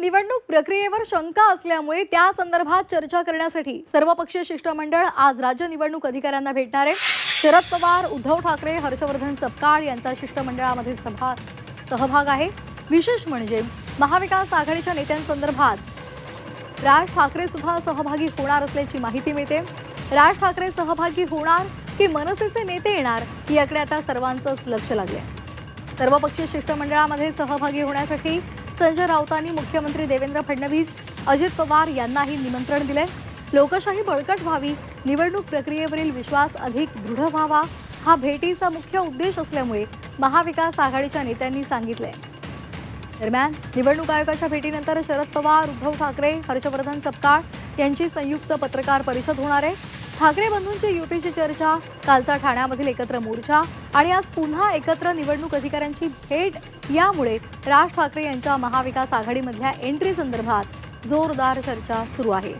निवडणूक प्रक्रियेवर शंका असल्यामुळे त्या संदर्भात चर्चा करण्यासाठी सर्वपक्षीय शिष्टमंडळ आज राज्य निवडणूक अधिकाऱ्यांना भेटणार आहे. शरद पवार उद्धव ठाकरे हर्षवर्धन सपकाळ यांचा शिष्टमंडळामध्ये सभा सहभाग आहे. विशेष म्हणजे महाविकास आघाडीच्या नेत्यांसंदर्भात राज ठाकरे सुद्धा सहभागी होणार असल्याची माहिती मिळते. राज ठाकरे सहभागी होणार की मनसेचे नेते येणार याकडे आता सर्वांचंच लक्ष लागले सर्वपक्षीय शिष्टमंडळामध्ये सहभागी होण्यासाठी संजय राऊतांनी मुख्यमंत्री देवेंद्र फडणवीस अजित पवार यांनाही निमंत्रण दिले लोकशाही बळकट व्हावी निवडणूक प्रक्रियेवरील विश्वास अधिक दृढ व्हावा हा भेटीचा मुख्य उद्देश असल्यामुळे महाविकास आघाडीच्या नेत्यांनी सांगितले दरम्यान निवडणूक आयोगाच्या भेटीनंतर शरद पवार उद्धव ठाकरे हर्षवर्धन सपकाळ यांची संयुक्त पत्रकार परिषद होणार आहे. ठाकरे बंधूंची युतीची चर्चा कालचा ठाण्यामधील एकत्र मोर्चा आणि आज पुन्हा एकत्र निवडणूक अधिकाऱ्यांची भेट यामुळे राज ठाकरे यांच्या महाविकास आघाडीमधल्या एंट्री संदर्भात जोरदार चर्चा सुरू आहे.